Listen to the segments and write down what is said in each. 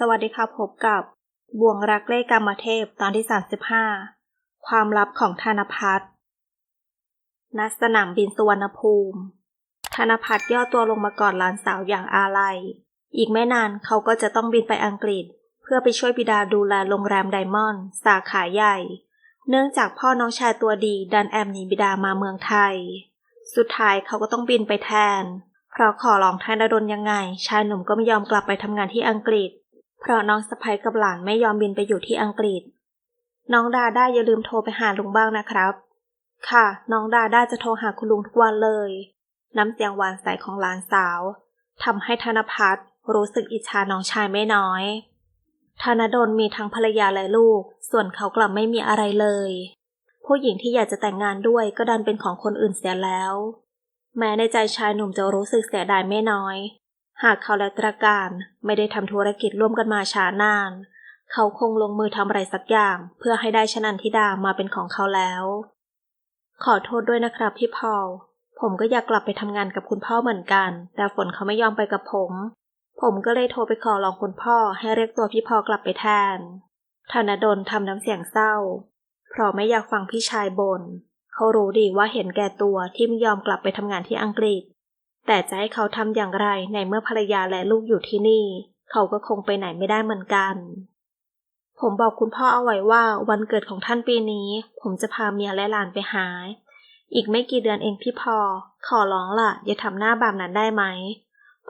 สวัสดีค่ะพบกับบ่วงรักเล่กรรมเทพตอนที่ 35 ความลับของธนพัฒน์ณสนามบินสุวรรณภูมิ ธนพัฒน์ย่อตัวลงมาก่อดหลานสาวอย่างอาลัย อีกไม่นานเขาก็จะต้องบินไปอังกฤษ เพื่อไปช่วยบิดาดูแลโรงแรมไดมอนด์สาขาใหญ่ เนื่องจากพ่อน้องชายตัวดีดันแอมหนีบิดามาเมืองไทย สุดท้ายเขาก็ต้องบินไปแทน เพราะขอร้องธนดลยังไง ชายหนุ่มก็ไม่ยอมกลับไปทำงานที่อังกฤษ เพราะน้องสะใภ้กับหลานไม่ยอมบินไปอยู่ที่อังกฤษ น้องดาด้าอย่าลืมโทรไปหาลุงบ้างนะครับ ค่ะ น้องดาด้าจะโทรหาคุณลุงทุกวันเลย น้ำเสียงหวานใสของหลานสาวทำให้ธนพัฒน์รู้สึกอิจฉาน้องชายไม่น้อยธนดลมีทั้งภรรยาและลูก ส่วนเขากลับไม่มีอะไรเลย ผู้หญิงที่อยากจะแต่งงานด้วยก็ดันเป็นของคนอื่นเสียแล้ว แม้ในใจชายหนุ่มจะรู้สึกเสียดายไม่น้อย หากเขาและตระการไม่ได้ทำธุรกิจร่วมกันมาช้านาน เขาคงลงมือทำอะไรสักอย่างเพื่อให้ได้ชนันทิดามาเป็นของเขาแล้ว ขอโทษด้วยนะครับพี่พอลผมก็อยากกลับไปทำงานกับคุณพ่อเหมือนกัน แต่ฝนเขาไม่ยอมไปกับผม ผมก็เลยโทรไปขอร้องคุณพ่อให้เรียกตัวพี่พอลกลับไปแทนธนดลทำน้ำเสียงเศร้า เพราะไม่อยากฟังพี่ชายบน่นเขารู้ดีว่าเห็นแก่ตัวที่ไม่ยอมกลับไปทำงานที่อังกฤษ แต่จะให้เขาทำอย่างไรในเมื่อภรรยาและลูกอยู่ที่นี่ เขาก็คงไปไหนไม่ได้เหมือนกัน ผมบอกคุณพ่อเอาไว้ว่าวันเกิดของท่านปีนี้ ผมจะพาเมียและหลานไปหา อีกไม่กี่เดือนเองพี่พอ ขอร้องล่ะ อย่าทำหน้าแบบนั้นได้ไหม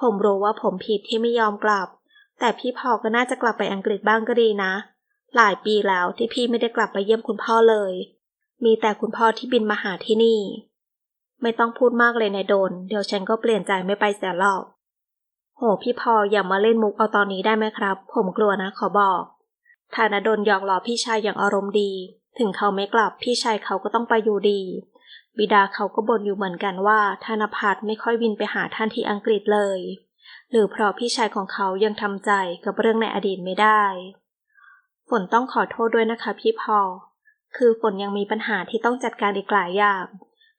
ผมรู้ว่าผมผิดที่ไม่ยอมกลับ แต่พี่พอก็น่าจะกลับไปอังกฤษบ้างก็ดีนะ หลายปีแล้วที่พี่ไม่ได้กลับไปเยี่ยมคุณพ่อเลย มีแต่คุณพ่อที่บินมาหาที่นี่ ไม่ต้องพูดมากเลยนายโดน เดี๋ยวฉันก็เปลี่ยนใจไม่ไปเสียหรอก โห พี่พออย่ามาเล่นมุกเอาตอนนี้ได้ไหมครับ ผมกลัวนะขอบอกธานดลหยอกล้อพี่ชายอย่างอารมณ์ดี ถึงเขาไม่กลับพี่ชายเขาก็ต้องไปอยู่ดี บิดาเขาก็บ่นอยู่เหมือนกันว่าธนพัฒน์ไม่ค่อยบินไปหาท่านที่อังกฤษเลย หรือเพราะพี่ชายของเขายังทำใจกับเรื่องในอดีตไม่ได้ฝนต้องขอโทษด้วยนะคะพี่พอ คือฝนยังมีปัญหาที่ต้องจัดการอีกหลายอย่าง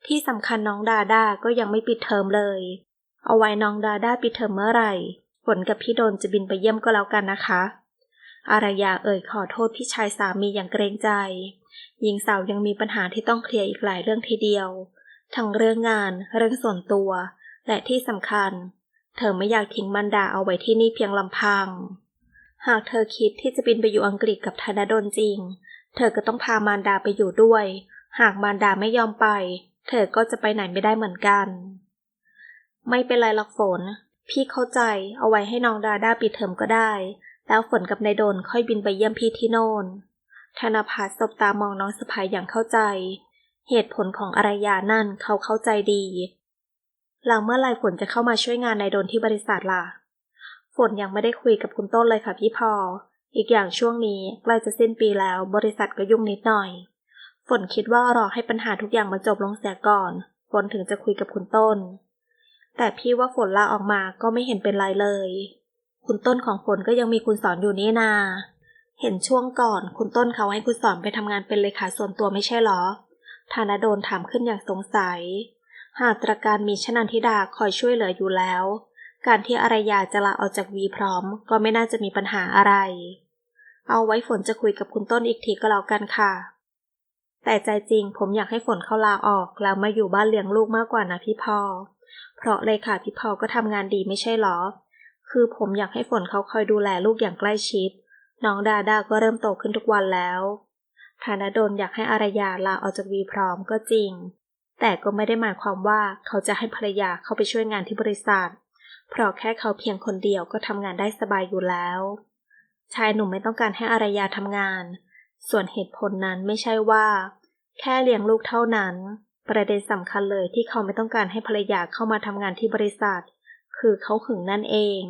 ที่สำคัญน้องดาด้าก็ยังไม่ปิดเทอมเลย เอาไว้น้องดาด้าปิดเทอมเมื่อไหร่ ฝนกับพี่โดนจะบินไปเยี่ยมก็แล้วกันนะคะ อารยาเอ่ยขอโทษพี่ชายสามีอย่างเกรงใจ หญิงสาวยังมีปัญหาที่ต้องเคลียร์อีกหลายเรื่องทีเดียว ทั้งเรื่องงาน เรื่องส่วนตัว และที่สำคัญ เธอไม่อยากทิ้งมันดาเอาไว้ที่นี่เพียงลำพัง หากเธอคิดที่จะบินไปอยู่อังกฤษกับธนดลจริง เธอก็ต้องพามารดาไปอยู่ด้วย หากมารดาไม่ยอมไป เธอก็จะไปไหนไม่ได้เหมือนกัน ไม่เป็นไรหรอกฝน พี่เข้าใจเอาไว้ให้น้องดาด้าปิดเทอมก็ได้ แล้วฝนกับนายโดนค่อยบินไปเยี่ยมพี่ที่โน่นธนภัสสบตามองน้องสะพายอย่างเข้าใจ เหตุผลของอารยานั่นเขาเข้าใจดีแล้วเมื่อไรฝนจะเข้ามาช่วยงานนายโดนที่บริษัทล่ะ ฝนยังไม่ได้คุยกับคุณต้นเลยค่ะพี่พอ อีกอย่างช่วงนี้ใกล้จะสิ้นปีแล้วบริษัทก็ยุ่งนิดหน่อย ฝนคิดว่ารอให้ปัญหาทุกอย่างมันจบลงเสียก่อน ฝนถึงจะคุยกับคุณต้น แต่พี่ว่าฝนลาออกมาก็ไม่เห็นเป็นไรเลย คุณต้นของฝนก็ยังมีคุณสอนอยู่นี่นา เห็นช่วงก่อนคุณต้นเขาให้คุณสอนไปทำงานเป็นเลขาส่วนตัวไม่ใช่หรอธานโดนถามขึ้นอย่างสงสัย หากตรการมีชนันทิดาคอยช่วยเหลืออยู่แล้ว การที่อารยาจะลาออกจากวีพร้อม ก็ไม่น่าจะมีปัญหาอะไร เอาไว้ฝนจะคุยกับคุณต้นอีกทีก็แล้วกันค่ะ แต่ใจจริงผมอยากให้ฝนเข้าลาออก แล้วมาอยู่บ้านเลี้ยงลูกมากกว่านะพี่พอเพราะเลยค่ะพี่พอก็ทำงานดีไม่ใช่หรอ คือผมอยากให้ฝนเขาคอยดูแลลูกอย่างใกล้ชิด น้องดาดาก็เริ่มโตขึ้นทุกวันแล้วธานดลอยากให้อารยาลาออกจากวีพร้อมก็จริง แต่ก็ไม่ได้หมายความว่าเขาจะให้ภรรยาเข้าไปช่วยงานที่บริษัท เพราะแค่เขาเพียงคนเดียวก็ทำงานได้สบายอยู่แล้ว ชายหนุ่มไม่ต้องการให้อารยาทำงาน ส่วนเหตุผลนั้นไม่ใช่ว่า แค่เลี้ยงลูกเท่านั้น ประเด็นสำคัญเลยที่เขาไม่ต้องการให้ภรรยาเข้ามาทำงานที่บริษัท คือเขาหึงนั่นเอง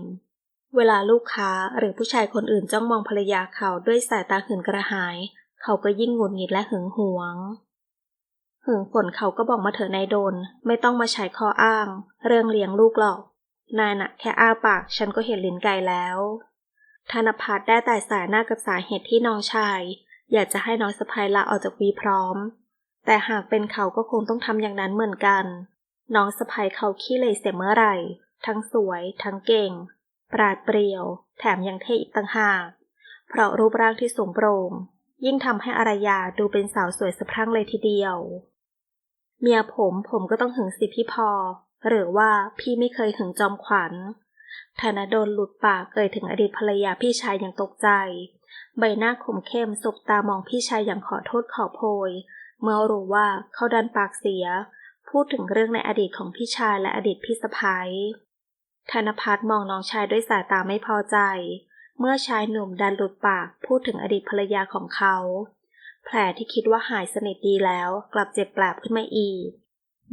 เวลาลูกค้าหรือผู้ชายคนอื่นจ้องมองภรรยาเขาด้วยสายตาหื่นกระหาย เขาก็ยิ่งหงุดหงิดและหึงหวงหึงฝนเขาก็บอกมาเถอะนายโดน ไม่ต้องมาใช้ข้ออ้าง เรื่องเลี้ยงลูกหรอกนายน่ะแค่อ้าปาก ฉันก็เห็นลิ้นไก่แล้วธนพัฒน์ได้แต่สายหน้ากับสาเหตุที่น้องชาย อยากจะให้น้องสะพายลาออกจากวีพร้อม แต่หากเป็นเขาก็คงต้องทำอย่างนั้นเหมือนกัน น้องสะพายเขาขี้เลยเสียเมื่อไหร่ ทั้งสวย ทั้งเก่ง ปราดเปรียว แถมยังเท่อีกต่างหาก เพราะรูปร่างที่สูงโปร่ง ยิ่งทำให้อารยาดูเป็นสาวสวยสะพรั่งเลยทีเดียว เมียผมผมก็ต้องหึงสิพี่พอ หรือว่าพี่ไม่เคยหึงจอมขวัญ ธนดลหลุดปากเอ่ยถึงอดีตภรรยาพี่ชายอย่างตกใจ ใบหน้าขมเข้มสบตามองพี่ชายอย่างขอโทษขอโพย เมื่อรู้ว่าเขาดันปากเสีย พูดถึงเรื่องในอดีตของพี่ชายและอดีตพี่สะพ้ายธนพัฒน์มองน้องชายด้วยสายตาไม่พอใจ เมื่อชายหนุ่มดันหลุดปากพูดถึงอดีตภรรยาของเขา แผลที่คิดว่าหายสนิทดีแล้วกลับเจ็บแปลบขึ้นมาอีก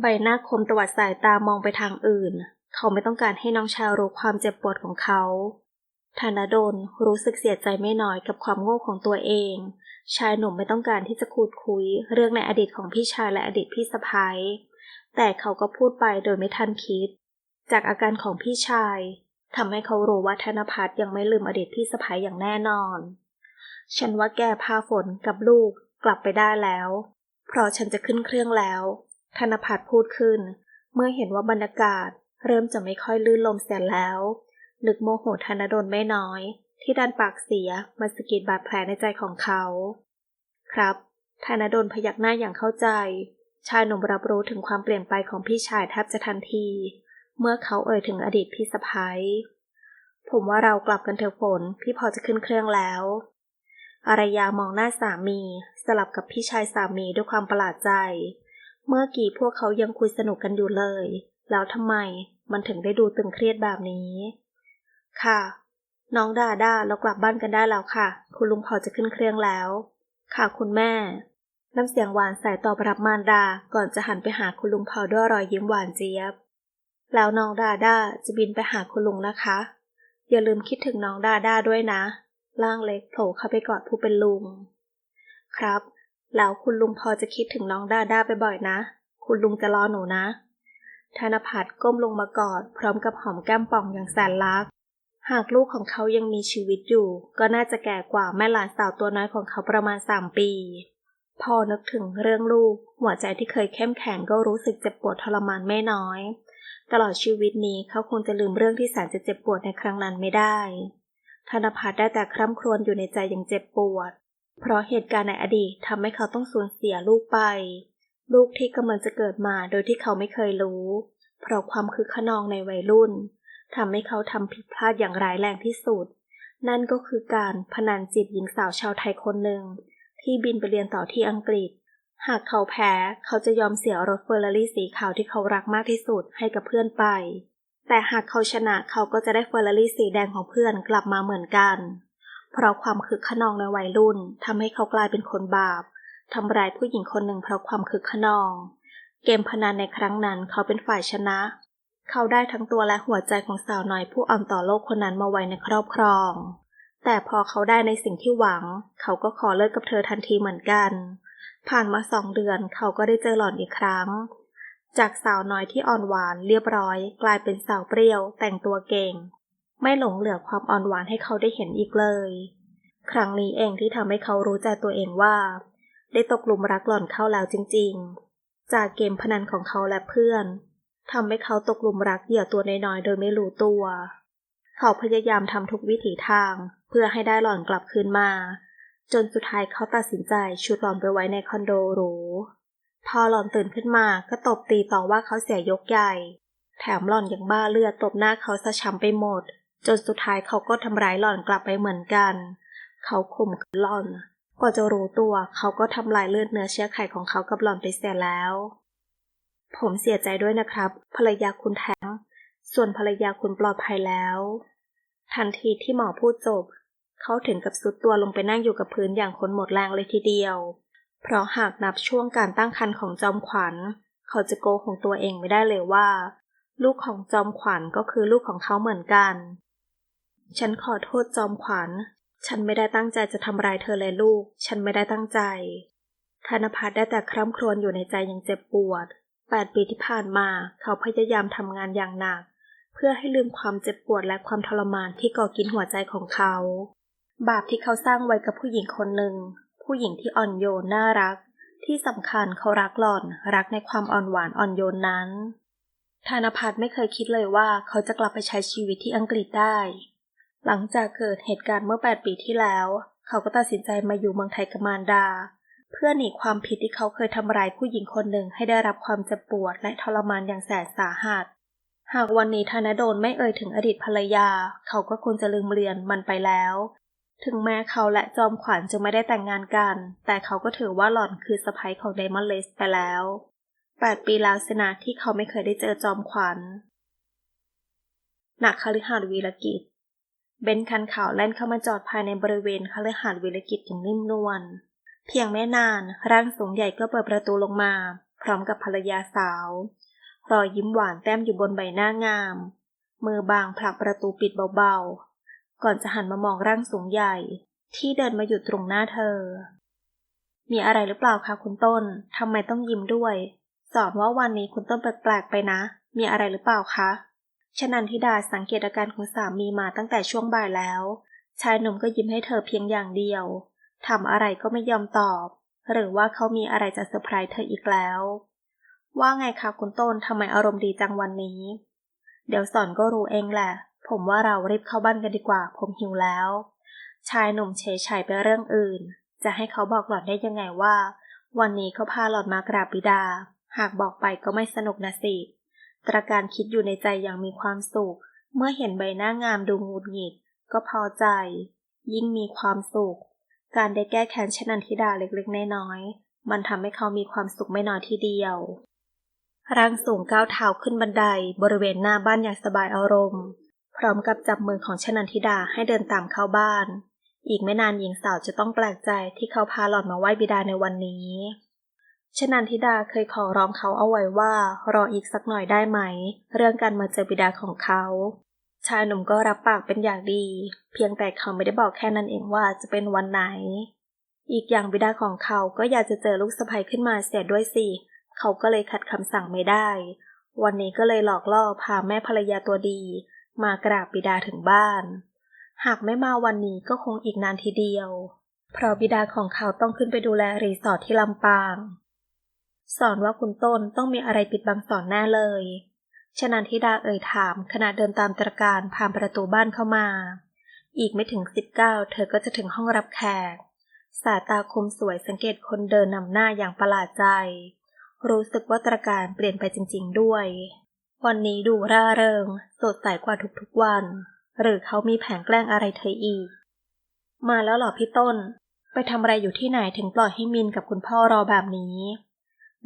ใบหน้าคมตวัดสายตามองไปทางอื่น เขาไม่ต้องการให้น้องชายรู้ความเจ็บปวดของเขาธนดลรู้สึกเสียใจไม่น้อยกับความโง่ของตัวเอง ชายหนุ่มไม่ต้องการที่จะคูดคุยเรื่องในอดีตของพี่ชายและอดีตพี่สะพ้ายแต่เขาก็พูดไปโดยไม่ทันคิด จากอาการของพี่ชายทำให้เขารู้ว่าธนพัฒน์ยังไม่ลืมอดีตพี่สะพ้ายอย่างแน่นอน ฉันว่าแกพาฝนกับลูกกลับไปได้แล้ว เพราะฉันจะขึ้นเครื่องแล้ว ธนพัฒน์พูดขึ้น เมื่อเห็นว่าบรรยากาศ เริ่มจะไม่ค่อยลื่นลมเสียแล้ว นึกโมโหธนดลไม่น้อย ที่ดันปากเสียมาสกิดบาดแผลในใจของเขา ครับธนดลพยักหน้าอย่างเข้าใจ ชายหนุ่มรับรู้ถึงความเปลี่ยนไปของพี่ชายแทบจะทันที เมื่อเขาเอ่ยถึงอดีตพี่สะพ้ายผมว่าเรากลับกันเถอะฝน พี่พอจะขึ้นเครื่องแล้ว อารยามองหน้าสามี สลับกับพี่ชายสามีด้วยความประหลาดใจ เมื่อกี้พวกเขายังคุยสนุกกันอยู่เลย แล้วทำไม มันถึงได้ดูตึงเครียดแบบนี้ ค่ะ น้องดาด้าเรากลับบ้านกันได้แล้วค่ะ คุณลุงพอจะขึ้นเครื่องแล้ว ค่ะคุณแม่ น้ำเสียงหวานใส่ตอบรับมารดา ก่อนจะหันไปหาคุณลุงพอด้วยรอยยิ้มหวานเจี๊ยบ แล้วน้องดาด้าจะบินไปหาคุณลุงนะคะ อย่าลืมคิดถึงน้องดาด้าด้วยนะร่างเล็กโผล่เข้าไปกอดผู้เป็นลุง ครับ แล้วคุณลุงพอจะคิดถึงน้องดาด้าไปบ่อยนะ คุณลุงจะรอหนูนะ ธนพัฒน์ก้มลงมากอด พร้อมกับหอมแก้มป่องอย่างแสนรัก หากลูกของเขายังมีชีวิตอยู่ ก็น่าจะแก่กว่าแม่หลานสาวตัวน้อยของเขาประมาณสามปี พอนึกถึงเรื่องลูก หัวใจที่เคยเข้มแข็งก็รู้สึกเจ็บปวดทรมานไม่น้อย ตลอดชีวิตนี้เขาคงจะลืมเรื่องที่แสนจะเจ็บปวดในครั้งนั้นไม่ได้ ธนพัฒน์ได้แต่คร่ำครวญอยู่ในใจอย่างเจ็บปวด เพราะเหตุการณ์ในอดีตทำให้เขาต้องสูญเสียลูกไป ลูกที่กำลังจะเกิดมาโดยที่เขาไม่เคยรู้ เพราะความคึกขนองในวัยรุ่นทำให้เขาทำผิดพลาดอย่างร้ายแรงที่สุด นั่นก็คือการพนันจิตหญิงสาวชาวไทยคนหนึ่ง ที่บินไปเรียนต่อที่อังกฤษ หากเขาแพ้เขาจะยอมเสียรถเฟอร์รารี่สีขาวที่เขารักมากที่สุดให้กับเพื่อนไป แต่หากเขาชนะเขาก็จะได้เฟอร์รารี่สีแดงของเพื่อนกลับมาเหมือนกัน เพราะความคึกขนองในวัยรุ่นทำให้เขากลายเป็นคนบาป ทำร้ายผู้หญิงคนหนึ่งเพราะความคึกขนอง เกมพนันในครั้งนั้นเขาเป็นฝ่ายชนะ เขาได้ทั้งตัวและหัวใจของสาวน้อยผู้อ่อนต่อโลกคนนั้นมาไว้ในครอบครอง แต่พอเขาได้ในสิ่งที่หวัง เขาก็ขอเลิกกับเธอทันทีเหมือนกัน ผ่านมาสองเดือนเขาก็ได้เจอหล่อนอีกครั้ง จากสาวน้อยที่อ่อนหวานเรียบร้อย กลายเป็นสาวเปรี้ยว แต่งตัวเก่ง ไม่หลงเหลือความอ่อนหวานให้เขาได้เห็นอีกเลย ครั้งนี้เองที่ทำให้เขารู้ใจตัวเองว่า ได้ตกหลุมรักหล่อนเข้าแล้วจริงๆ จากเกมพนันของเขาและเพื่อนทำให้เขาตกหลุมรักเหยื่อตัวน้อยๆโดยไม่รู้ตัว เขาพยายามทำทุกวิถีทางเพื่อให้ได้หล่อนกลับคืนมา จนสุดท้ายเขาตัดสินใจชุดหล่อนไปไว้ในคอนโดหรูพอหล่อนตื่นขึ้นมาก็ตบตีต่อว่าเขาเสียยกใหญ่ แถมหล่อนยังบ้าเลือดตบหน้าเขาซะช้ำไปหมด จนสุดท้ายเขาก็ทำร้ายหล่อนกลับไปเหมือนกัน เขาข่มขืนหล่อน กว่าจะรู้ตัวเขาก็ทำลายเลือดเนื้อเชื้อไขของเขากับหล่อนไปเสียแล้ว ผมเสียใจด้วยนะครับ ภรรยาคุณแท้ง ส่วนภรรยาคุณปลอดภัยแล้ว ทันทีที่หมอพูดจบ เขาถึงกับสุดตัวลงไปนั่งอยู่กับพื้นอย่างคนหมดแรงเลยทีเดียว เพราะหากนับช่วงการตั้งครรภ์ของจอมขวัญ เขาจะโกหกตัวเองไม่ได้เลยว่า ลูกของจอมขวัญก็คือลูกของเขาเหมือนกัน ฉันขอโทษจอมขวัญ ฉันไม่ได้ตั้งใจจะทำร้ายเธอเลยลูก ฉันไม่ได้ตั้งใจ ธนพัฒน์ได้แต่คร่ำครวญอยู่ในใจอย่างเจ็บปวด แปดปีที่ผ่านมาเขาพยายามทำงานอย่างหนัก เพื่อให้ลืมความเจ็บปวดและความทรมานที่ก่อกินหัวใจของเขา บาปที่เขาสร้างไว้กับผู้หญิงคนหนึ่ง ผู้หญิงที่อ่อนโยนน่ารัก ที่สำคัญเขารักหล่อน รักในความอ่อนหวานอ่อนโยนนั้น ธนพัฒน์ไม่เคยคิดเลยว่าเขาจะกลับไปใช้ชีวิตที่อังกฤษได้ หลังจากเกิดเหตุการณ์เมื่อ 8 ปีที่แล้ว เขาก็ตัดสินใจมาอยู่เมืองไทยกับมารดา เพื่อหนีความผิดที่เขาเคยทำร้ายผู้หญิงคนหนึ่งให้ได้รับความเจ็บปวดและทรมานอย่างแสนสาหัส หากวันนี้ธนดลไม่เอ่ยถึงอดีตภรรยา เขาก็ควรจะลืมเลือนมันไปแล้ว ถึงแม้เขาและจอมขวัญจะไม่ได้แต่งงานกัน แต่เขาก็ถือว่าหล่อนคือสะใภ้ของไดมอนด์เลสไปแล้ว 8 ปีแล้วสินะที่เขาไม่เคยได้เจอจอมขวัญหนักคฤหาสน์วีรกิจ เบนซ์คันขาวแล่นเข้ามาจอดภายในบริเวณคฤหาสน์วีรกิจอย่างนิ่มนวล เพียงไม่นานร่างสูงใหญ่ก็เปิดประตูลงมา พร้อมกับภรรยาสาว รอยยิ้มหวานแต้มอยู่บนใบหน้างาม มือบางผลักประตูปิดเบาๆ ก่อนจะหันมามองร่างสูงใหญ่ ที่เดินมาหยุดตรงหน้าเธอ มีอะไรหรือเปล่าคะคุณต้นทำไมต้องยิ้มด้วย สอนว่าวันนี้คุณต้นแปลกๆไปนะ มีอะไรหรือเปล่าคะ ชนันทิดาสังเกตอาการของสามีมาตั้งแต่ช่วงบ่ายแล้ว ชายหนุ่มก็ยิ้มให้เธอเพียงอย่างเดียวทำอะไรก็ไม่ยอมตอบ หรือว่าเขามีอะไรจะเซอร์ไพรส์เธออีกแล้ว ว่าไงคะคุณต้นทำไมอารมณ์ดีจังวันนี้ เดี๋ยวสอนก็รู้เองแหละ ผมว่าเรารีบเข้าบ้านกันดีกว่า ผมหิวแล้ว ชายหนุ่มเฉยชัยไปเรื่องอื่น จะให้เขาบอกหล่อนได้ยังไงว่า วันนี้เขาพาหล่อนมากราบบิดา หากบอกไปก็ไม่สนุกนะสิ ตระการคิดอยู่ในใจอย่างมีความสุข เมื่อเห็นใบหน้างามดูงุดหงิด ก็พอใจ ยิ่งมีความสุข การได้แก้แค้นชนันทิดาเล็กๆ น้อยๆ มันทำให้เขามีความสุขไม่น้อยทีเดียวร่างสูงก้าวเท้าขึ้นบันไดบริเวณหน้าบ้านอย่างสบายอารมณ์ พร้อมกับจับมือของชนันทิดาให้เดินตามเข้าบ้าน อีกไม่นานหญิงสาวจะต้องแปลกใจที่เขาพาหล่อนมาไหว้บิดาในวันนี้ ชนันทิดาเคยขอร้องเขาเอาไว้ว่า รออีกสักหน่อยได้ไหม เรื่องการมาเจอบิดาของเขา ชายหนุ่มก็รับปากเป็นอย่างดี เพียงแต่เขาไม่ได้บอกแค่นั้นเองว่าจะเป็นวันไหน อีกอย่างบิดาของเขาก็อยากจะเจอลูกสะใภ้ขึ้นมาเสียด้วยสิ เขาก็เลยขัดคำสั่งไม่ได้ วันนี้ก็เลยหลอกล่อพาแม่ภรรยาตัวดี มากราบบิดาถึงบ้าน หากไม่มาวันนี้ก็คงอีกนานทีเดียว เพราะบิดาของเขาต้องขึ้นไปดูแลรีสอร์ทที่ลำปาง สอนว่าคุณต้นต้องมีอะไรปิดบังสอนแน่เลยชนันทิดาเอ่ยถามขณะเดินตามตรการผ่านประตูบ้านเข้ามา อีกไม่ถึงสิบเก้าเธอก็จะถึงห้องรับแขก สายตาคมสวยสังเกตคนเดินนำหน้าอย่างประหลาดใจ รู้สึกว่าตรการเปลี่ยนไปจริง ๆ ด้วย วันนี้ดูร่าเริง สดใสกว่าทุกๆวัน หรือเขามีแผนแกล้งอะไรเธออีก มาแล้วหรอพี่ต้น ไปทำอะไรอยู่ที่ไหนถึงปล่อยให้มินกับคุณพ่อรอแบบนี้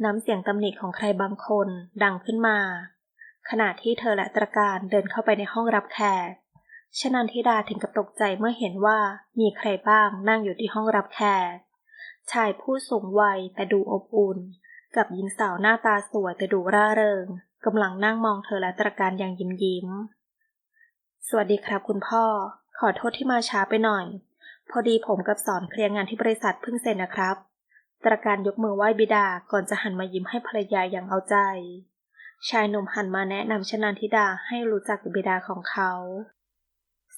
น้ำเสียงตำหนิของใครบางคนดังขึ้นมา ขณะที่เธอและตรการเดินเข้าไปในห้องรับแขกชนันทิดาถึงกับตกใจเมื่อเห็นว่ามีใครบ้างนั่งอยู่ที่ห้องรับแขก ชายผู้สูงวัยแต่ดูอบอุ่น กับหญิงสาวหน้าตาสวยแต่ดูร่าเริงกำลังนั่งมองเธอและตรการอย่างยิ้มยิ้ม สวัสดีครับคุณพ่อ ขอโทษที่มาช้าไปหน่อย พอดีผมกับสอนเคลียร์งานที่บริษัทเพิ่งเสร็จนะครับ ตรการยกมือไหว้บิดาก่อนจะหันมายิ้มให้ภรรยาอย่างเอาใจ ชายหนุ่มหันมาแนะนำชนันทิดาให้รู้จักกับบิดาของเขา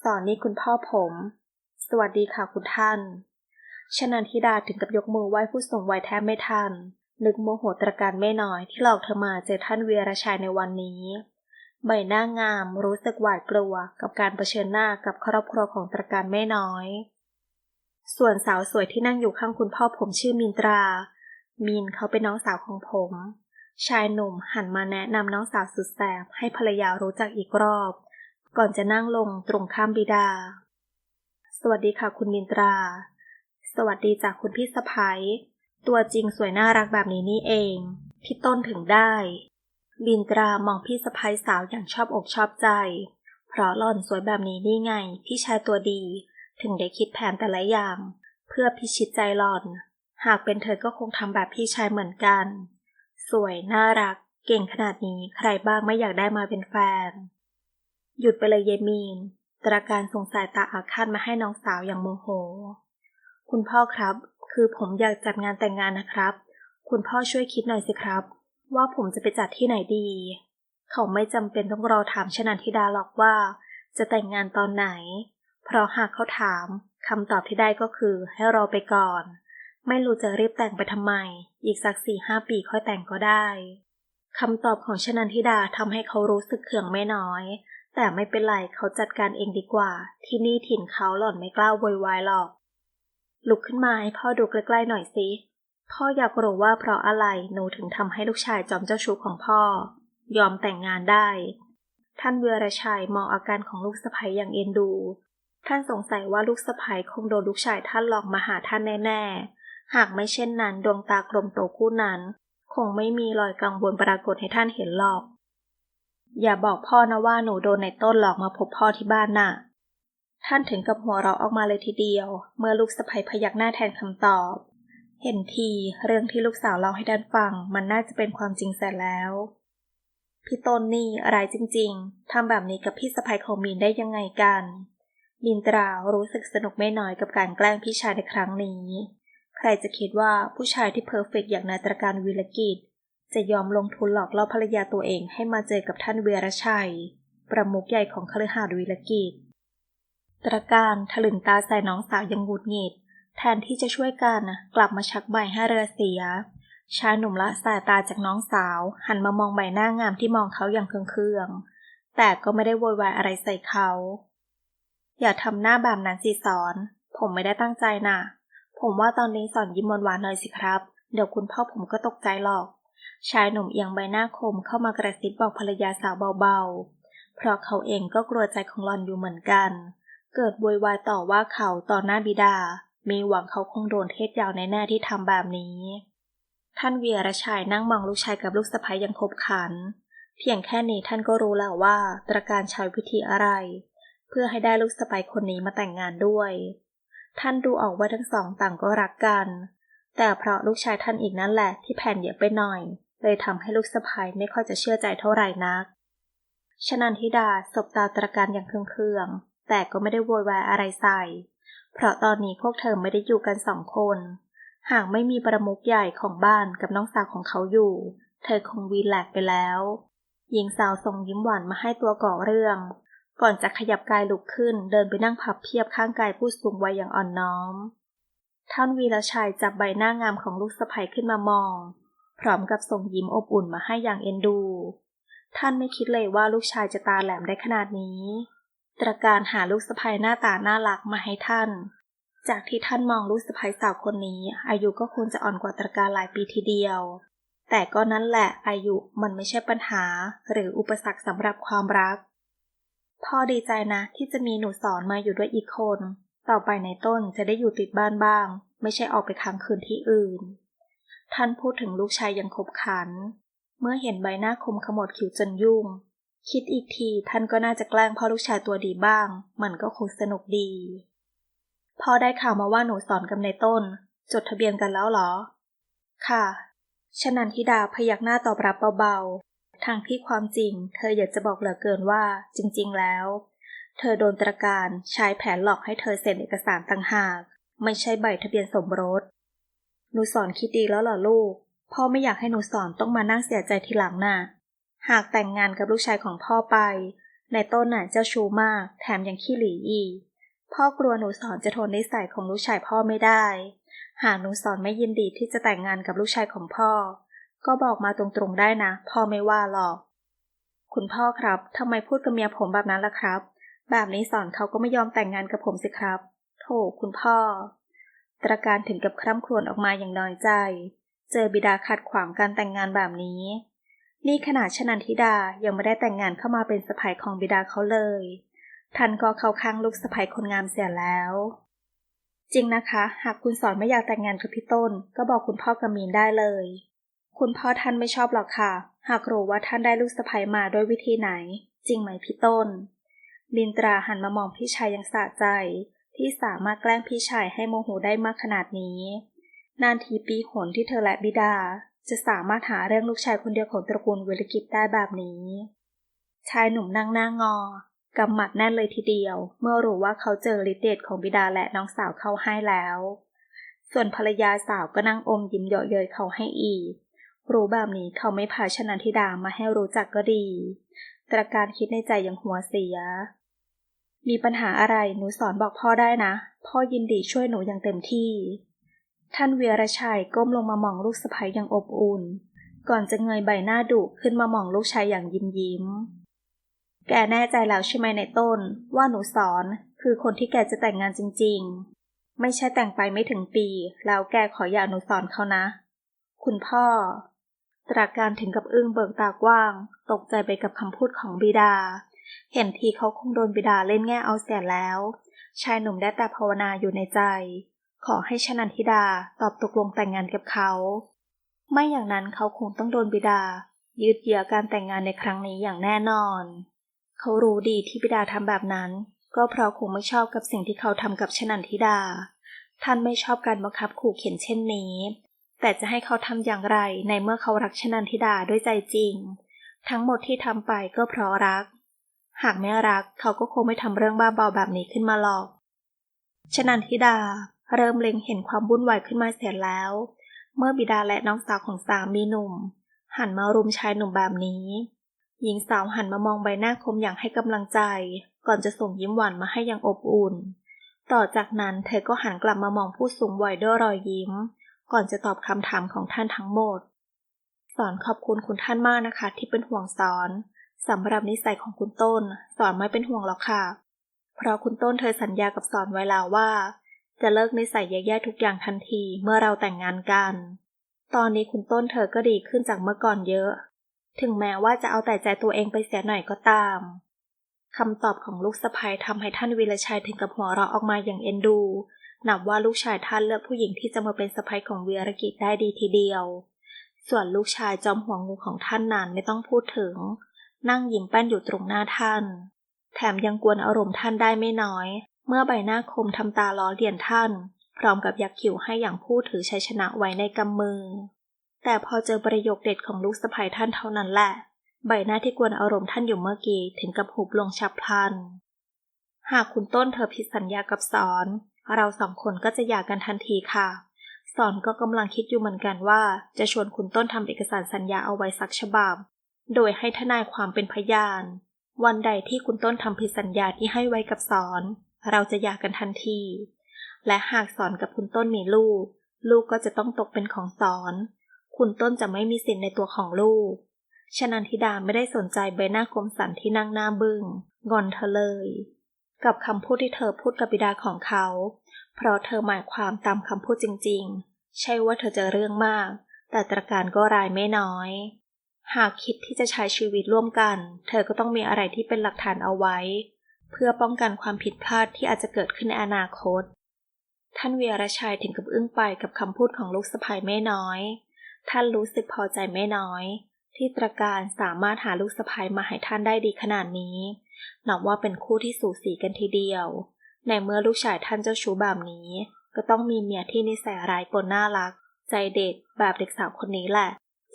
สอนนี่คุณพ่อผม สวัสดีค่ะคุณท่าน ชนันทิดาถึงกับยกมือไหว้ผู้สูงวัยแทบไม่ทัน นึกโมโหตรการไม่น้อยที่หลอกเธอมาเจอท่านเวียรชัยในวันนี้ ใบหน้างามรู้สึกหวาดกลัวกับการเผชิญหน้ากับครอบครัวของตรการไม่น้อย ส่วนสาวสวยที่นั่งอยู่ข้างคุณพ่อผมชื่อมินตรา มินเขาเป็นน้องสาวของผม ชายหนุ่มหันมาแนะนำน้องสาวสุดแสบให้ภรรยารู้จักอีกรอบ ก่อนจะนั่งลงตรงข้ามบิดา สวัสดีค่ะคุณมินตรา สวัสดีจากคุณพี่สะพ้ยตัวจริงสวยน่ารักแบบนี้นี่เอง พี่ต้นถึงได้ บินตรามองพี่สะพ้ยสาวอย่างชอบอกชอบใจ เพราะหล่อนสวยแบบนี้นี่ไง พี่ชายตัวดี ถึงได้คิดแผนแต่ละอย่าง เพื่อพิชิตใจหล่อน หากเป็นเธอก็คงทำแบบพี่ชายเหมือนกัน สวย น่ารัก เก่งขนาดนี้ใครบ้างไม่อยากได้มาเป็นแฟน หยุดไปเลยเยมีน ตราการส่งสายตาอาฆาตมาให้น้องสาวอย่างโมโห คุณพ่อครับ คือผมอยากจัดงานแต่งงานนะครับ คุณพ่อช่วยคิดหน่อยสิครับ ว่าผมจะไปจัดที่ไหนดี เขาไม่จำเป็นต้องรอถามชนันทิดาหรอกว่าจะแต่งงานตอนไหน เพราะหากเขาถามคำตอบที่ได้ก็คือให้รอไปก่อน ไม่รู้จะรีบแต่งไปทำไม อีกสักสี่ห้าปีค่อยแต่งก็ได้คำตอบของชนันทิดาทำให้เขารู้สึกเคืองไม่น้อย แต่ไม่เป็นไรเขาจัดการเองดีกว่า ที่นี่ถิ่นเขาหล่อนไม่กล้าโวยวายหรอก ลุกขึ้นมาให้พ่อดูใกล้ๆหน่อยสิพ่ออยากรู้ว่าเพราะอะไรหนูถึงทำให้ลูกชายจอมเจ้าชู้ของพ่อ ยอมแต่งงานได้ ท่านเวรชัยมองอาการของลูกสะใภ้อย่างเอ็นดู ท่านสงสัยว่าลูกสะใภ้คงโดนลูกชายท่านหลอกมาหาท่านแน่ๆ หากไม่เช่นนั้นดวงตากลมโตคู่นั้น คงไม่มีรอยกังวลปรากฏให้ท่านเห็นหรอก อย่าบอกพ่อนะว่าหนูโดนในต้นหลอกมาพบพ่อที่บ้านน่ะ ท่านถึงกับหัวเราะออกมาเลยทีเดียว เมื่อลูกสะใภ้พยักหน้าแทนคำตอบ เห็นทีเรื่องที่ลูกสาวเล่าให้ท่านฟัง มันน่าจะเป็นความจริงแสนแล้วพี่ต้นนี่อะไรจริงๆ ทำแบบนี้กับพี่สะใภ้ของมีนได้ยังไงกัน มินตรารู้สึกสนุกไม่น้อยกับการแกล้งพี่ชายในครั้งนี้ ใครจะคิดว่าผู้ชายที่เพอร์เฟกต์อย่างนายตรการวีรกิจ จะยอมลงทุนหลอกล่อภรรยาตัวเองให้มาเจอกับท่านเวรชัย ประมุขใหญ่ของคฤหาสน์วีรกิจ ตรการถลึงตาใส่น้องสาวยังหงุดหงิด แทนที่จะช่วยกันกลับมาชักใบให้เรือเสีย ชายหนุ่มละสายตาจากน้องสาว หันมามองใบหน้างามที่มองเขาอย่างเคืองๆแต่ก็ไม่ได้โวยวายอะไรใส่เขา อย่าทำหน้าแบบนั้นสิสอน ผมไม่ได้ตั้งใจน่ะ ผมว่าตอนนี้สอนยิ้มหวานๆหน่อยสิครับ เดี๋ยวคุณพ่อผมก็ตกใจหรอก ชายหนุ่มเอียงใบหน้าคมเข้ามากระซิบบอกภรรยาสาวเบาๆ เพราะเขาเองก็กลัวใจของหลอนอยู่เหมือนกัน เกิดโวยวายต่อว่าเขาต่อหน้าบิดา มีหวังเขาคงโดนเทศยาวแน่ๆที่ทำแบบนี้ ท่านเวียรชัยนั่งมองลูกชายกับลูกสะใภ้ยังคบขัน เพียงแค่นี้ท่านก็รู้แล้วว่าตระการใช้วิธีอะไร เพื่อให้ได้ลูกสะใภ้คนนี้มาแต่งงานด้วย ท่านดูออกว่าทั้งสองต่างก็รักกัน แต่เพราะลูกชายท่านอีกนั่นแหละที่แผ่นเยอะไปหน่อย เลยทำให้ลูกสะใภ้ไม่ค่อยจะเชื่อใจเท่าไหร่นักชนันทิดาสบตาตรการอย่างเครื่องๆแต่ก็ไม่ได้โวยวายอะไรใส่ เพราะตอนนี้พวกเธอไม่ได้อยู่กันสองคน หากไม่มีประมุขใหญ่ของบ้านกับน้องสาวของเขาอยู่ เธอคงวีแหลกไปแล้ว หญิงสาวส่งยิ้มหวานมาให้ตัวก่อเรื่อง ก่อนจะขยับกายลุกขึ้น เดินไปนั่งพับเพียบข้างกายผู้สูงวัยอย่างอ่อนน้อม ท่านวีรชัยจับใบหน้างามของลูกสะใภ้ขึ้นมามอง พร้อมกับส่งยิ้มอบอุ่นมาให้อย่างเอ็นดู ท่านไม่คิดเลยว่าลูกชายจะตาแหลมได้ขนาดนี้ ตระการหาลูกสะใภ้หน้าตาน่ารักมาให้ท่าน จากที่ท่านมองลูกสะใภ้สาวคนนี้ อายุก็ควรจะอ่อนกว่าตระการหลายปีทีเดียวแต่ก็นั่นแหละอายุมันไม่ใช่ปัญหา หรืออุปสรรคสำหรับความรัก พ่อดีใจนะที่จะมีหนูสอนมาอยู่ด้วยอีกคน ต่อไปในต้นจะได้อยู่ติดบ้านบ้าง ไม่ใช่ออกไปค้างคืนที่อื่น ท่านพูดถึงลูกชายยังขบขัน เมื่อเห็นใบหน้าคมขมวดคิ้วจนยุ่ง คิดอีกทีท่านก็น่าจะแกล้งพ่อลูกชายตัวดีบ้าง มันก็คงสนุกดีพ่อได้ข่าวมาว่าหนูสอนกับในต้น จดทะเบียนกันแล้วเหรอ ค่ะชนันทิดาพยักหน้าตอบรับเบา ทางที่ความจริง เธออยากจะบอกเหลือเกินว่า จริง ๆ แล้ว เธอโดนตรการใช้แผนหลอกให้เธอเซ็นเอกสารต่างหาก ไม่ใช่ใบทะเบียนสมรสหนูสอนคิดดีแล้วเหรอลูก พ่อไม่อยากให้หนูสอนต้องมานั่งเสียใจทีหลังน่ะ หากแต่งงานกับลูกชายของพ่อไป ในต้นน่ะเจ้าชู้มาก แถมยังขี้หลีอีกพ่อกลัวหนูสอนจะทนนิสัยของลูกชายพ่อไม่ได้ หากหนูสอนไม่ยินดีที่จะแต่งงานกับลูกชายของพ่อ ก็บอกมาตรงๆได้นะ พ่อไม่ว่าหรอก คุณพ่อครับทำไมพูดกับเมียผมแบบนั้นล่ะครับ แบบนี้สอนเขาก็ไม่ยอมแต่งงานกับผมสิครับ โถคุณพ่อ ตระการถึงกับคร่ำครวญออกมาอย่างน้อยใจ เจอบิดาขัดขวางการแต่งงานแบบนี้ นี่ขนาดชนันทิดายังไม่ได้แต่งงานเข้ามาเป็นสะใภ้ของบิดาเขาเลย ท่านก็เข้าข้างลูกสะใภ้คนงามเสียแล้วจริงนะคะ หากคุณสอนไม่อยากแต่งงานกับพี่ต้น ก็บอกคุณพ่อกับมีนได้เลย คุณพ่อท่านไม่ชอบหรอกค่ะ หากรู้ว่าท่านได้ลูกสะใภ้มาด้วยวิธีไหน จริงไหมพี่ต้น มินตราหันมามองพี่ชายอย่างสะใจ ที่สามารถแกล้งพี่ชายให้โมโหได้มากขนาดนี้ นานทีปีหนที่เธอและบิดา จะสามารถหาเรื่องลูกชายคนเดียวของตระกูลเวลกิจได้แบบนี้ ชายหนุ่มนั่งหน้างอกำหมัดแน่นเลยทีเดียว เมื่อรู้ว่าเขาเจอฤทธิ์เดชของบิดาและน้องสาวเข้าให้แล้ว ส่วนภรรยาสาวก็นั่งอมยิ้มเยาะเย้ยเขาให้อีก รู้แบบนี้เขาไม่พาชนันทิดามาให้รู้จักก็ดี ตระการคิดในใจอย่างหัวเสีย มีปัญหาอะไรหนูสอนบอกพ่อได้นะ พ่อยินดีช่วยหนูอย่างเต็มที่ ท่านเวียรชัยก้มลงมามองลูกสะใภ้อย่างอบอุ่น ก่อนจะเงยใบหน้าดุขึ้นมามองลูกชายอย่างยิ้มยิ้ม แกแน่ใจแล้วใช่ไหมในต้น ว่าหนูสอนคือคนที่แกจะแต่งงานจริง ๆ ไม่ใช่แต่งไปไม่ถึงปี แล้วแกขออย่าหนูสอนเขานะคุณพ่อ ตราการถึงกับอึ้งเบิกตากว้าง ตกใจไปกับคำพูดของบิดา เห็นทีเขาคงโดนบิดาเล่นแง่เอาเสียแล้ว ชายหนุ่มได้แต่ภาวนาอยู่ในใจ ขอให้ชนันทิดาตอบตกลงแต่งงานกับเขา ไม่อย่างนั้นเขาคงต้องโดนบิดา ยืดเยื้อการแต่งงานในครั้งนี้อย่างแน่นอน เขารู้ดีที่บิดาทำแบบนั้น ก็เพราะคงไม่ชอบกับสิ่งที่เขาทำกับชนันทิดา ท่านไม่ชอบการบังคับขู่เข็นเช่นนี้ แต่จะให้เขาทำอย่างไรในเมื่อเขารักชนันทิดาด้วยใจจริง ทั้งหมดที่ทำไปก็เพราะรัก หากไม่รักเขาก็คงไม่ทำเรื่องบ้าบอแบบนี้ขึ้นมาหรอกชนันทิดาเริ่มเล็งเห็นความวุ่นวายขึ้นมาเสียแล้ว เมื่อบิดาและน้องสาวของสามีหนุ่ม หันมารุมชายหนุ่มแบบนี้ หญิงสาวหันมามองใบหน้าคมอย่างให้กำลังใจ ก่อนจะส่งยิ้มหวานมาให้อย่างอบอุ่น ต่อจากนั้นเธอก็หันกลับมามองผู้สูงวัยด้วยรอยยิ้ม ก่อนจะตอบคำถามของท่านทั้งหมด สอนขอบคุณคุณท่านมากนะคะ ที่เป็นห่วงสอนสำหรับนิสัยของคุณต้น สอนไม่เป็นห่วงหรอกค่ะ เพราะคุณต้นเธอสัญญากับสอนไว้แล้วว่า จะเลิกนิสัยแย่ๆทุกอย่างทันทีเมื่อเราแต่งงานกัน ตอนนี้คุณต้นเธอก็ดีขึ้นจากเมื่อก่อนเยอะ ถึงแม้ว่าจะเอาแต่ใจตัวเองไปเสียหน่อยก็ตามคำตอบของลูกสะใภ้ทำให้ท่านวีรชัยถึงกับหัวเราะออกมาอย่างเอ็นดู นับว่าลูกชายท่านเลือกผู้หญิงที่จะมาเป็นสะใภ้ของเวีรกิจได้ดีทีเดียว ส่วนลูกชายจอมหัวงูของท่านนั้นไม่ต้องพูดถึง นั่งยิ้มแป้นอยู่ตรงหน้าท่าน แถมยังกวนอารมณ์ท่านได้ไม่น้อย เมื่อใบหน้าคมทำตาล้อเลียนท่าน พร้อมกับยักคิ้วให้อย่างผู้ถือชัยชนะไว้ในกำมือ แต่พอเจอประโยคเด็ดของลูกสะใภ้ท่านเท่านั้นแหละ ใบหน้าที่กวนอารมณ์ท่านอยู่เมื่อกี้ถึงกับหุบลงฉับพลันหากคุณต้นเธอผิดสัญญากับสอน เราสองคนก็จะหย่ากันทันทีค่ะ สอนก็กำลังคิดอยู่เหมือนกันว่า จะชวนคุณต้นทำเอกสารสัญญาเอาไว้สักฉบับ โดยให้ทนายความเป็นพยาน วันใดที่คุณต้นทำผิดสัญญาที่ให้ไว้กับสอน เราจะหย่ากันทันที และหากสอนกับคุณต้นมีลูก ลูกก็จะต้องตกเป็นของสอน คุณต้นจะไม่มีสิทธิ์ในตัวของลูกชนันทิดาไม่ได้สนใจใบหน้าคมสันที่นั่งหน้าบึง้งงอนเธอเลย กับคำพูดที่เธอพูดกับบิดาของเขา เพราะเธอหมายความตามคำพูดจริงๆ ใช่ว่าเธอจะเรื่องมาก แต่ตระการก็รายไม่น้อย หากคิดที่จะใช้ชีวิตร่วมกัน เธอก็ต้องมีอะไรที่เป็นหลักฐานเอาไว้ เพื่อป้องกันความผิดพลาดที่อาจจะเกิดขึ้นในอนาคต ท่านเวียรชัยถึงกับอึ้งไปกับคำพูดของลูกสะใภ้ไม่น้อย ท่านรู้สึกพอใจไม่น้อย ที่ตระการสามารถหาลูกสะใภ้มาให้ท่านได้ดีขนาดนี้ นับว่าเป็นคู่ที่สูสีกันทีเดียว ในเมื่อลูกชายท่านเจ้าชู้แบบนี้ ก็ต้องมีเมียที่นิสัยร้ายปนน่ารัก ใจเด็ดแบบเด็กสาวคนนี้แหละ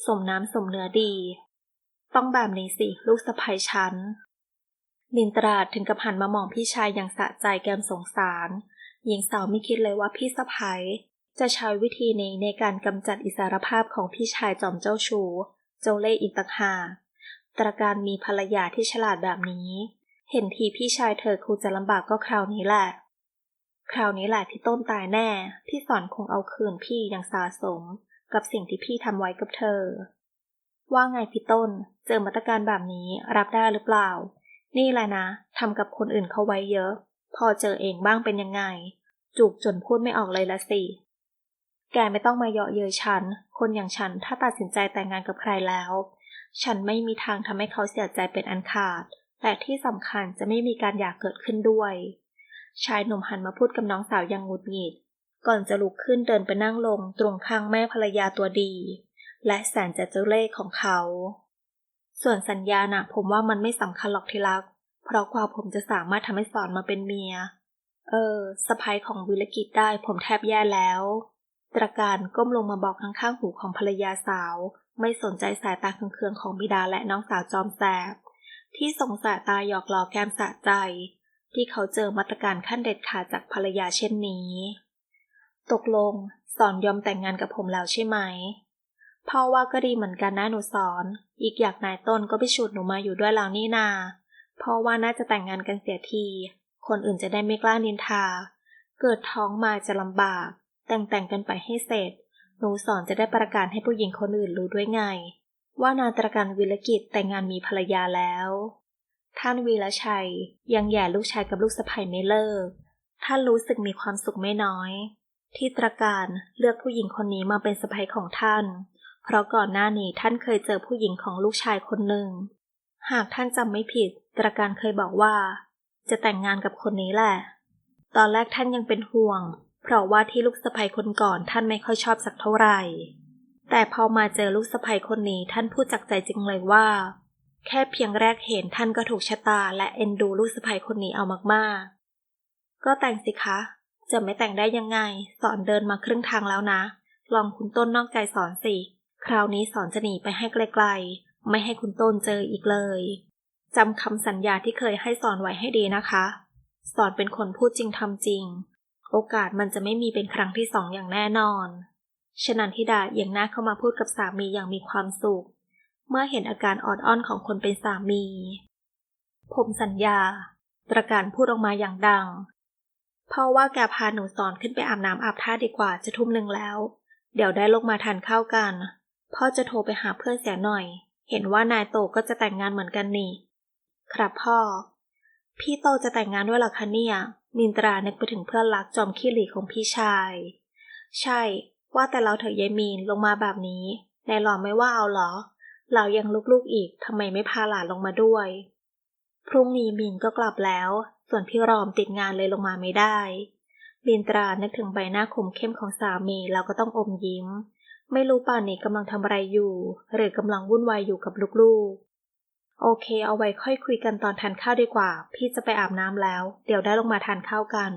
สมน้ำสมเนื้อดี ต้องแบบนี้สิลูกสะใภ้ฉันนินตราถึงกับหันมามองพี่ชายอย่างสะใจแกมสงสาร หญิงสาวไม่คิดเลยว่าพี่สะใภ้จะใช้วิธีนี้ในการกำจัดอิสรภาพของพี่ชายจอมเจ้าชู้ เจ้าเล่ห์อีกต่างหากตระการมีภรรยาที่ฉลาดแบบนี้ เห็นทีพี่ชายเธอคงจะลำบากก็คราวนี้แหละ คราวนี้แหละที่ต้นตายแน่ พี่สอนคงเอาคืนพี่อย่างสาสม กับสิ่งที่พี่ทำไว้กับเธอ ว่าไงพี่ต้น เจอมาตรการแบบนี้รับได้หรือเปล่า นี่แหละนะทำกับคนอื่นเขาไว้เยอะ พอเจอเองบ้างเป็นยังไง จุกจนพูดไม่ออกเลยละสิ แกไม่ต้องมาเยาะเย้ยฉัน คนอย่างฉันถ้าตัดสินใจแต่งงานกับใครแล้ว ฉันไม่มีทางทำให้เขาเสียใจเป็นอันขาด แต่ที่สำคัญจะไม่มีการหย่าเกิดขึ้นด้วย ชายหนุ่มหันมาพูดกับน้องสาวอย่างหงุดหงิด ก่อนจะลุกขึ้นเดินไปนั่งลงตรงข้างแม่ภรรยาตัวดี และแสนจะเจ้าเล่ห์ของเขา ส่วนสัญญาน่ะผมว่ามันไม่สำคัญหรอกที่รัก เพราะกว่าผมจะสามารถทำให้สอนมาเป็นเมีย เออสะพายของวิลกิจได้ผมแทบแย่แล้วตระการก้มลงมาบอกข้างๆหูของภรรยาสาว ไม่สนใจสายตาเคืองๆของบิดาและน้องสาวจอมแสบ ที่สงสายตาหยอกล้อแก้มสะใจ ที่เขาเจอมาตรการขั้นเด็ดขาดจากภรรยาเช่นนี้ ตกลงสอนยอมแต่งงานกับผมแล้วใช่ไหมพ่อว่าก็ดีเหมือนกันนะหนูสอน อีกอยากนายต้นก็ไปฉุดหนูมาอยู่ด้วยแล้วนี่นาพ่อว่าน่าจะแต่งงานกันเสียที คนอื่นจะได้ไม่กล้านินทา เกิดท้องมาจะลำบาก แต่งแต่งกันไปให้เสร็จ หนูสอนจะได้ประกาศให้ผู้หญิงคนอื่นรู้ด้วยไง ว่านาตรการวิลกิจแต่งงานมีภรรยาแล้ว ท่านวีระชัยยังแย่ลูกชายกับลูกสะใภ้ไม่เลิก ท่านรู้สึกมีความสุขไม่น้อย ที่ตรการเลือกผู้หญิงคนนี้มาเป็นสะใภ้ของท่าน เพราะก่อนหน้านี้ท่านเคยเจอผู้หญิงของลูกชายคนหนึ่ง หากท่านจำไม่ผิด ตรการเคยบอกว่า จะแต่งงานกับคนนี้แหละ ตอนแรกท่านยังเป็นห่วง เพราะว่าที่ลูกสะใภ้คนก่อนท่านไม่ค่อยชอบสักเท่าไหร่ แต่พอมาเจอลูกสะใภ้คนนี้ท่านพูดจากใจจริงเลยว่า แค่เพียงแรกเห็นท่านก็ถูกชะตา และเอ็นดูลูกสะใภ้คนนี้เอามากๆ ก็แต่งสิคะ จะไม่แต่งได้ยังไง สอนเดินมาครึ่งทางแล้วนะ ลองคุณต้นนอกใจสอนสิ คราวนี้สอนจะหนีไปให้ไกลๆ ไม่ให้คุณต้นเจออีกเลยจำคำสัญญาที่เคยให้สอนไว้ให้ดีนะคะ สอนเป็นคนพูดจริงทำจริง โอกาสมันจะไม่มีเป็นครั้งที่สองอย่างแน่นอน ฉนันทิดาเอียงหน้าเข้ามาพูดกับสามีอย่างมีความสุข เมื่อเห็นอาการอ่อนอ้อนของคนเป็นสามี ผมสัญญา ตระการพูดออกมาอย่างดังเพราะว่าแกพาหนูสอนขึ้นไปอาบน้ำอาบท่าดีกว่าจะทุ่มหนึ่งแล้ว เดี๋ยวได้ลงมาทานข้าวกัน พ่อจะโทรไปหาเพื่อนเสียหน่อย เห็นว่านายโตก็จะแต่งงานเหมือนกันนี่ ครับพ่อ พี่โตจะแต่งงานด้วยหรอคะเนี่ยมินตรานึกไปถึงเพื่อนรักจอมขี้หลีของพี่ชาย ใช่ ว่าแต่เราเถอะยายมีนลงมาแบบนี้นายหลอมไม่ว่าเอาเหรอ เรายังลูกๆอีกทำไมไม่พาหลานลงมาด้วย พรุ่งนี้มินก็กลับแล้ว ส่วนพี่รอมติดงานเลยลงมาไม่ได้มินตรานึกถึงใบหน้าคมเข้มของสามีแล้วก็ต้องอมยิ้ม ไม่รู้ป่านนี้กำลังทำอะไรอยู่ หรือกำลังวุ่นวายอยู่กับลูกๆ โอเค เอาไว้ค่อยคุยกันตอนทานข้าวดีกว่า พี่จะไปอาบน้ำแล้ว เดี๋ยวได้ลงมาทานข้าวกัน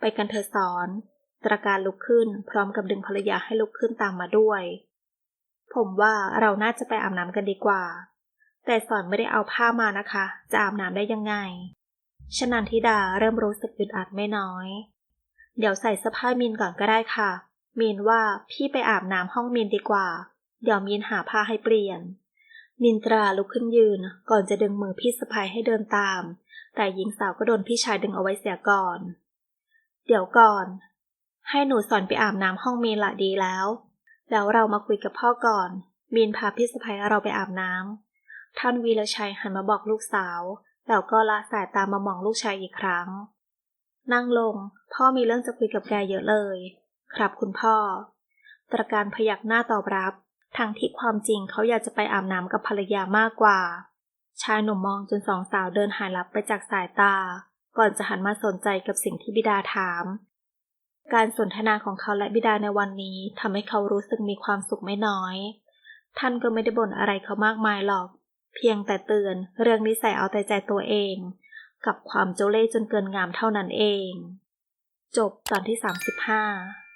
ไปกันเธอะสอน ตระการลุกขึ้น พร้อมกับดึงภรรยาให้ลุกขึ้นตามมาด้วย ผมว่าเราน่าจะไปอาบน้ำกันดีกว่า แต่สอนไม่ได้เอาผ้ามานะคะ จะอาบน้ำได้ยังไงชนันทิดาเริ่มรู้สึกอึดอัดไม่น้อย เดี๋ยวใส่เสื้อผ้ามีนก่อนก็ได้ค่ะมีนว่าพี่ไปอาบน้ำห้องมีนดีกว่า เดี๋ยวมีนหาผ้าให้เปลี่ยนนินตราลุกขึ้นยืน ก่อนจะดึงมือพี่สะพายให้เดินตาม แต่หญิงสาวก็โดนพี่ชายดึงเอาไว้เสียก่อน เดี๋ยวก่อน ให้หนูสอนไปอาบน้ำห้องมีนละดีแล้ว แล้วเรามาคุยกับพ่อก่อน มีนพาพี่สะพายเราไปอาบน้ำท่านวีรชัยหันมาบอกลูกสาว แล้วก็ละสายตามามองลูกชายอีกครั้ง นั่งลง พ่อมีเรื่องจะคุยกับแกเยอะเลย ครับคุณพ่อ ตระการพยักหน้าตอบรับ ทั้งที่ความจริงเขาอยากจะไปอาบน้ำกับภรรยามากกว่า ชายหนุ่มมองจนสองสาวเดินหายลับไปจากสายตา ก่อนจะหันมาสนใจกับสิ่งที่บิดาถาม การสนทนาของเขาและบิดาในวันนี้ทำให้เขารู้สึกมีความสุขไม่น้อย ท่านก็ไม่ได้บ่นอะไรเขามากมายหรอก เพียงแต่เตือนเรื่องนิสัยเอาแต่ใจตัวเอง กับความเจ้าเล่ห์จนเกินงามเท่านั้นเอง จบตอนที่ 35